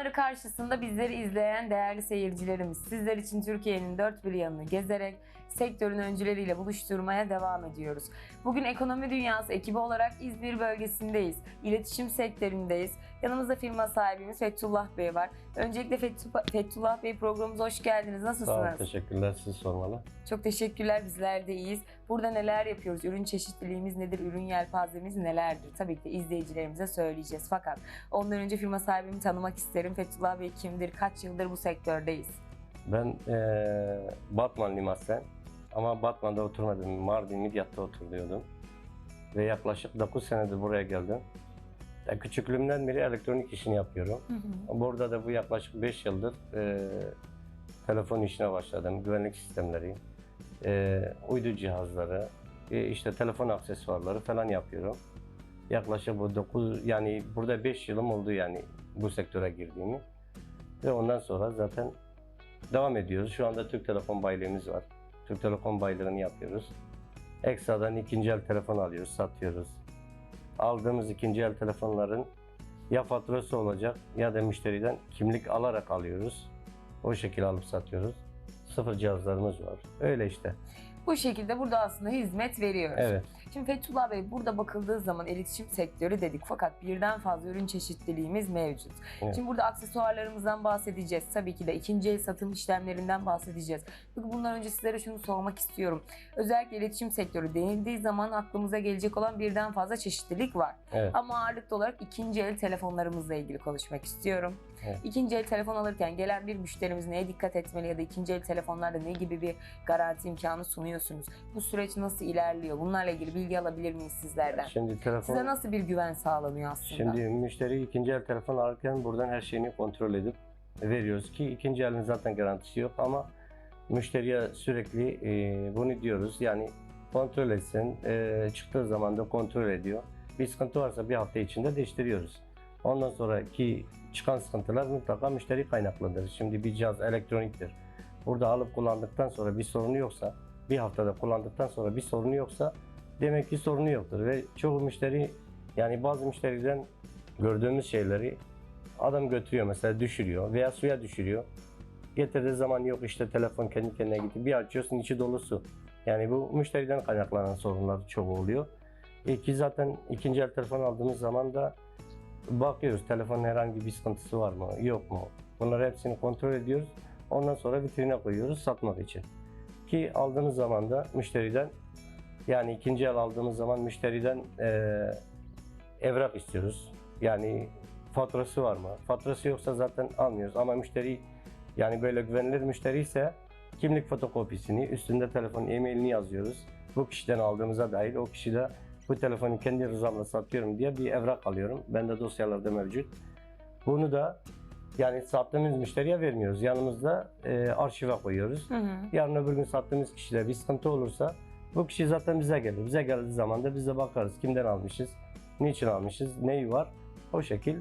Ekranları karşısında bizleri izleyen değerli seyircilerimiz, sizler için Türkiye'nin dört bir yanını gezerek sektörün öncüleriyle buluşturmaya devam ediyoruz. Bugün Ekonomi Dünyası ekibi olarak İzmir bölgesindeyiz. İletişim sektöründeyiz. Yanımızda firma sahibimiz Fethullah Bey var. Öncelikle Fethu- Fethullah Bey programımıza hoş geldiniz. Sağ olun, Nasılsınız? teşekkürler. Siz sormalı. Çok teşekkürler. Bizler de iyiyiz. Burada neler yapıyoruz? Ürün çeşitliliğimiz nedir? Ürün yelpazemiz nelerdir? Tabii ki de izleyicilerimize söyleyeceğiz. Fakat ondan önce firma sahibimi tanımak isterim. Fethullah Bey kimdir? Kaç yıldır bu sektördeyiz? Ben eee Batmanlıyım aslen. Ama Batman'da oturmadım. Mardin, Midyat'ta oturuyordum. Ve yaklaşık 9 senedir buraya geldim. Ya küçüklüğümden beri elektronik işini yapıyorum. Burada da bu yaklaşık 5 yıldır eee, telefon işine başladım. Güvenlik sistemleri, eee, uydu cihazları, e, işte telefon aksesuarları falan yapıyorum. Yaklaşık bu 9 yani burada 5 yılım oldu yani bu sektöre girdiğimi. Ve ondan sonra zaten devam ediyoruz. Şu anda Türk Telekom bayiliğimiz var. Türk Telekom bayilığını yapıyoruz. Ekstradan ikinci el telefon alıyoruz, satıyoruz. Aldığımız ikinci el telefonların ya faturası olacak ya da müşteriden kimlik alarak alıyoruz. O şekilde alıp satıyoruz. Sıfır cihazlarımız var. Öyle işte. Bu şekilde burada aslında hizmet veriyoruz. Evet. Şimdi Fethullah Bey burada bakıldığı zaman iletişim sektörü dedik fakat birden fazla ürün çeşitliliğimiz mevcut. Evet. Şimdi burada aksesuarlarımızdan bahsedeceğiz. Tabii ki de ikinci el satım işlemlerinden bahsedeceğiz. Peki bundan önce sizlere şunu sormak istiyorum. Özellikle iletişim sektörü denildiği zaman aklımıza gelecek olan birden fazla çeşitlilik var. Evet. Ama ağırlıklı olarak ikinci el telefonlarımızla ilgili konuşmak istiyorum. Evet. İkinci el telefon alırken gelen bir müşterimiz neye dikkat etmeli ya da ikinci el telefonlarda ne gibi bir garanti imkanı sunuyorsunuz? Bu süreç nasıl ilerliyor? Bunlarla ilgili bilgi alabilir miyiz sizlerden? Şimdi telefon Size nasıl bir güven sağlanıyor aslında? Şimdi müşteri ikinci el telefon alırken buradan her şeyini kontrol edip veriyoruz ki ikinci elin zaten garantisi yok ama müşteriye sürekli e, bunu diyoruz yani kontrol etsin e, çıktığı zaman da kontrol ediyor. Bir sıkıntı varsa bir hafta içinde değiştiriyoruz. Ondan sonraki çıkan sıkıntılar mutlaka müşteri kaynaklıdır. Şimdi bir cihaz elektroniktir. Burada alıp kullandıktan sonra bir sorunu yoksa, bir haftada kullandıktan sonra bir sorunu yoksa demek ki sorunu yoktur ve çoğu müşteri yani bazı müşteriden gördüğümüz şeyleri adam götürüyor mesela düşürüyor veya suya düşürüyor. Getirdiği zaman yok işte telefon kendi kendine gitti. Bir açıyorsun içi dolu su. Yani bu müşteriden kaynaklanan sorunlar çok oluyor. E ki zaten ikinci el telefon aldığımız zaman da bakıyoruz telefonun herhangi bir sıkıntısı var mı yok mu? Bunları hepsini kontrol ediyoruz. Ondan sonra vitrine koyuyoruz satmak için. Ki aldığımız zaman da müşteriden yani ikinci el aldığımız zaman müşteriden eee evrak istiyoruz. Yani faturası var mı? Faturası yoksa zaten almıyoruz ama müşteri yani böyle güvenilir müşteri ise kimlik fotokopisini üstünde telefonun e-mailini yazıyoruz. Bu kişiden aldığımıza dair o kişi de bu telefonu kendi rızamla satıyorum diye bir evrak alıyorum. Bende dosyalarda mevcut. Bunu da yani sattığımız müşteriye vermiyoruz. Yanımızda e, arşive koyuyoruz. Hı hı. Yarın öbür gün sattığımız kişide bir sıkıntı olursa bu kişi zaten bize gelir. Bize geldiği zaman da biz de bakarız kimden almışız, niçin almışız, neyi var. O şekil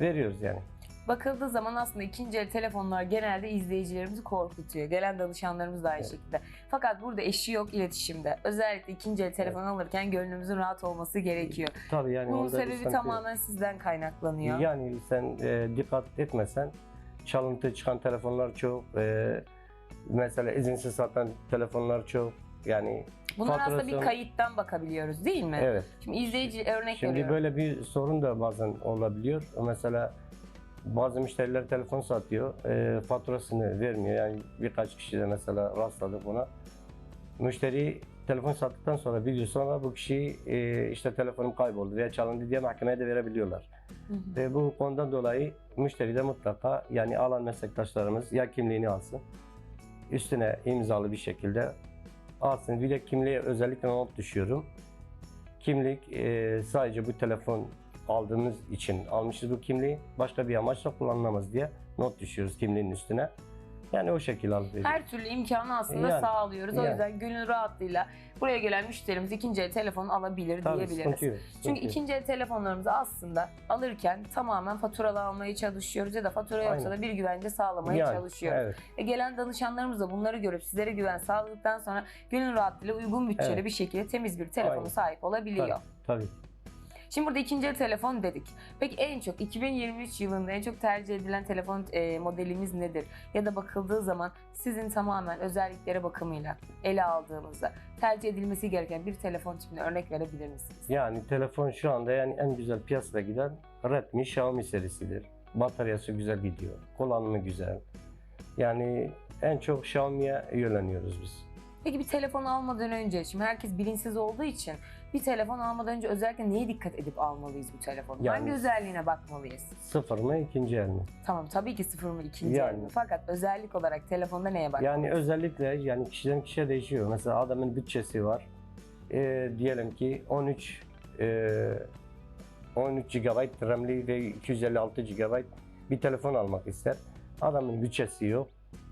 veriyoruz yani. Bakıldığı zaman aslında ikinci el telefonlar genelde izleyicilerimizi korkutuyor. Gelen danışanlarımız da aynı Evet. şekilde. Fakat burada eşi yok iletişimde. Özellikle ikinci el telefon alırken gönlümüzün rahat olması gerekiyor. Tabii yani Bunun sebebi tamamen sizden kaynaklanıyor. Yani sen e, dikkat etmesen çalıntı çıkan telefonlar çok. e, mesela izinsiz satan telefonlar çok. Yani Bunlar aslında bir kayıttan bakabiliyoruz değil mi? evet. Şimdi izleyici örnek Şimdi veriyorum. böyle bir sorun da bazen olabiliyor. Mesela bazı müşteriler telefon satıyor, e, faturasını vermiyor. Yani birkaç kişi de mesela rastladık buna. Müşteri telefon sattıktan sonra bir gün sonra bu kişi e, işte telefonum kayboldu veya çalındı diye mahkemeye de verebiliyorlar. Hı hı. Ve bu konudan dolayı müşteri de mutlaka yani alan meslektaşlarımız ya kimliğini alsın, üstüne imzalı bir şekilde alsın. Bir de kimliğe özellikle not düşüyorum. Kimlik e, sadece bu telefon aldığımız için almışız bu kimliği. Başka bir amaçla kullanılamaz diye not düşüyoruz kimliğin üstüne. Yani o şekilde alıp veriyoruz. Her türlü imkanı aslında Yani, sağlıyoruz. O yani. yüzden gönül rahatlığıyla buraya gelen müşterimiz ikinci el telefon alabilir Tabii diyebiliriz. sıkıntı sıkıntı Çünkü yok. ikinci el telefonlarımızı aslında alırken tamamen faturalı almaya çalışıyoruz ya da fatura yoksa da bir güvence sağlamaya Yani, çalışıyoruz. Evet. E gelen danışanlarımız da bunları görüp sizlere güven sağladıktan sonra gönül rahatlığıyla uygun bütçeli Evet. bir şekilde temiz bir telefona sahip olabiliyor. Tabii. tabii. Şimdi burada ikinci el telefon dedik. Peki en çok 2023 yılında en çok tercih edilen telefon e, modelimiz nedir? Ya da bakıldığı zaman sizin tamamen özelliklere bakımıyla ele aldığımızda tercih edilmesi gereken bir telefon tipine örnek verebilir misiniz? Yani telefon şu anda yani en güzel piyasada giden Redmi Xiaomi serisidir. Bataryası güzel gidiyor. Kullanımı güzel. Yani en çok Xiaomi'ye yönleniyoruz biz. Peki bir telefon almadan önce, şimdi herkes bilinçsiz olduğu için bir telefon almadan önce özellikle neye dikkat edip almalıyız bu telefonu? Yani- Hangi özelliğine bakmalıyız? Sıfır mı ikinci el mi? Tamam tabii ki sıfır mı ikinci Yani- el mi? Fakat özellik olarak telefonda neye bakmalıyız? Yani özellikle yani kişiden kişiye değişiyor. Mesela adamın bütçesi var. Ee, diyelim ki 13 e, 13 GB RAM'li ve 256 GB bir telefon almak ister. Adamın bütçesi yok.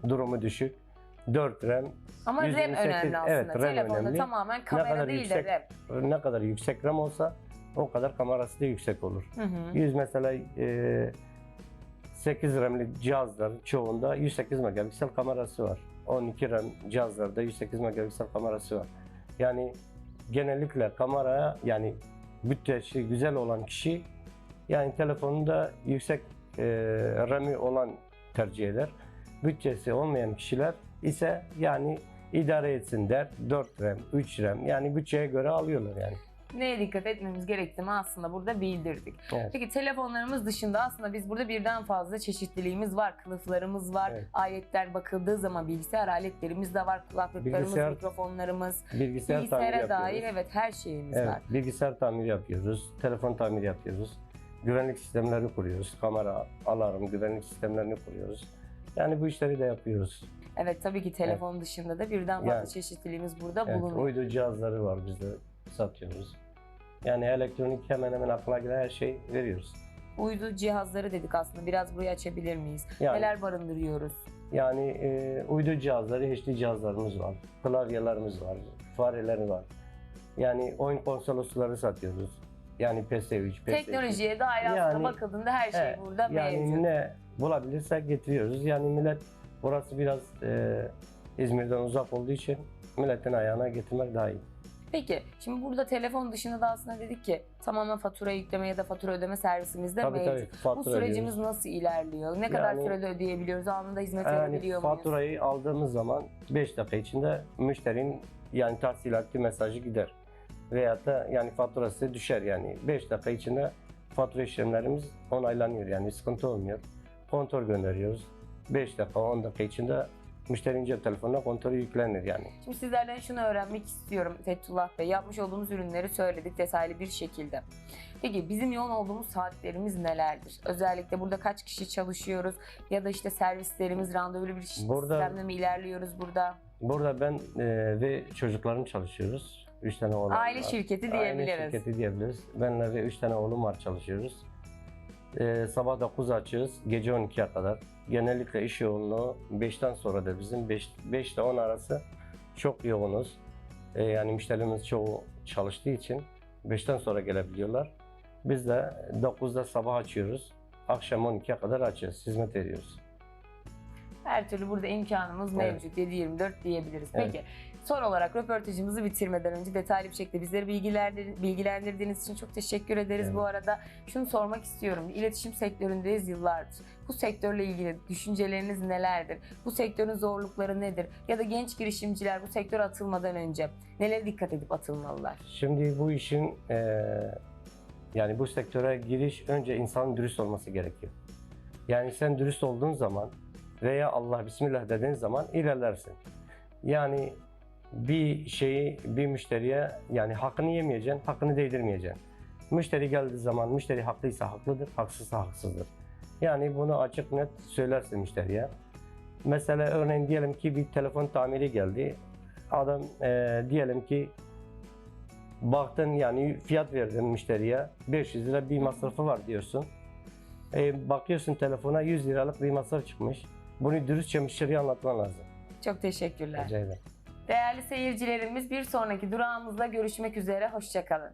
Durumu düşük. 4 RAM Ama RAM 128 önemli aslında. evet, RAM Telefonda önemli. tamamen kamera kadar değil yüksek- de RAM. ne kadar yüksek RAM olsa o kadar kamerası da yüksek olur. Hı hı. 100 mesela e, 8 RAM'li cihazlar çoğunda 108 megapiksel kamerası var. 12 RAM cihazlarda 108 megapiksel kamerası var. Yani genellikle kameraya yani bütçesi güzel olan kişi yani telefonunda yüksek e, RAM'i olan tercih eder. Bütçesi olmayan kişiler ise yani idare etsin der. 4 RAM, 3 RAM yani bütçeye göre alıyorlar yani. Neye dikkat etmemiz gerektiğini aslında burada bildirdik. Evet. Peki telefonlarımız dışında aslında biz burada birden fazla çeşitliliğimiz var, kılıflarımız var, Evet. aletler bakıldığı zaman bilgisayar aletlerimiz de var, kulaklıklarımız, Bilgisayar- mikrofonlarımız, Bilgisayar bilgisayara yapıyoruz. dair evet her şeyimiz Evet, var. bilgisayar tamiri yapıyoruz, telefon tamiri yapıyoruz, güvenlik sistemlerini kuruyoruz, kamera, alarm, güvenlik sistemlerini kuruyoruz. Yani bu işleri de yapıyoruz. Evet tabii ki telefon dışında da birden fazla Yani- çeşitliliğimiz burada Evet, bulunuyor. uydu cihazları var bizde satıyoruz. Yani elektronik hemen hemen aklına gelen her şey veriyoruz. Uydu cihazları dedik aslında biraz burayı açabilir miyiz? Yani Neler barındırıyoruz? yani e, uydu cihazları, HD cihazlarımız var, klavyelerimiz var, fareleri var. Yani oyun konsolosları satıyoruz. Yani PS3, PS2. Teknolojiye dair aslında Yani- bakıldığında her şey Evet, burada yani mevcut. ne bulabilirsek getiriyoruz. Yani millet burası biraz e, İzmir'den uzak olduğu için milletin ayağına getirmek daha iyi. Peki şimdi burada telefon dışında da aslında dedik ki tamamen fatura yükleme ya da fatura ödeme servisimiz de Tabii mevcut. tabii fatura Bu sürecimiz ödüyoruz. nasıl ilerliyor? Ne kadar Yani- sürede ödeyebiliyoruz? Anında hizmet Yani verebiliyor muyuz? faturayı aldığımız zaman 5 dakika içinde müşterinin yani tahsilatlı mesajı gider. Veyahut da yani faturası düşer yani 5 dakika içinde fatura işlemlerimiz onaylanıyor yani sıkıntı olmuyor. Kontör gönderiyoruz. 5 dakika 10 dakika içinde müşterinin cep telefonuna kontörü yüklenir yani. Şimdi sizlerden şunu öğrenmek istiyorum Fethullah Bey. Yapmış olduğunuz ürünleri söyledik detaylı bir şekilde. Peki bizim yoğun olduğumuz saatlerimiz nelerdir? Özellikle burada kaç kişi çalışıyoruz? Ya da işte servislerimiz randevulu bir Burada- sistemle mi ilerliyoruz burada? Burada ben e, ve çocuklarım çalışıyoruz. 3 tane oğlum Aile var. şirketi Aile diyebiliriz. şirketi diyebiliriz. Benle ve 3 tane oğlum var çalışıyoruz. Ee, sabah 9 açığız, gece 12'ye kadar. Genellikle iş yoğunluğu 5'ten sonra da bizim 5, 5 ile 10 arası çok yoğunuz. Ee, yani müşterimiz çoğu çalıştığı için 5'ten sonra gelebiliyorlar. Biz de 9'da sabah açıyoruz. Akşam 12'ye kadar açıyoruz, hizmet ediyoruz. Her türlü burada imkanımız Evet. mevcut. 7-24 diyebiliriz. Evet. Peki son olarak röportajımızı bitirmeden önce detaylı bir şekilde bizleri bilgilendir- bilgilendirdiğiniz için çok teşekkür ederiz. Evet. Bu arada şunu sormak istiyorum. İletişim sektöründeyiz yıllardır. Bu sektörle ilgili düşünceleriniz nelerdir? Bu sektörün zorlukları nedir? Ya da genç girişimciler bu sektöre atılmadan önce nelere dikkat edip atılmalılar? Şimdi bu işin eee, yani bu sektöre giriş önce insanın dürüst olması gerekiyor. Yani sen dürüst olduğun zaman veya Allah Bismillah dediğin zaman ilerlersin. Yani bir şeyi bir müşteriye yani hakkını yemeyeceksin, hakkını değdirmeyeceksin. Müşteri geldiği zaman müşteri haklıysa haklıdır, haksızsa haksızdır. Yani bunu açık net söylersin müşteriye. Mesela örneğin diyelim ki bir telefon tamiri geldi. Adam eee, diyelim ki baktın yani fiyat verdin müşteriye 500 lira bir masrafı var diyorsun. E, bakıyorsun telefona 100 liralık bir masraf çıkmış. Bunu dürüstçe müşteriye anlatman lazım. Çok teşekkürler. Rica ederim. Değerli seyircilerimiz bir sonraki durağımızda görüşmek üzere. Hoşçakalın.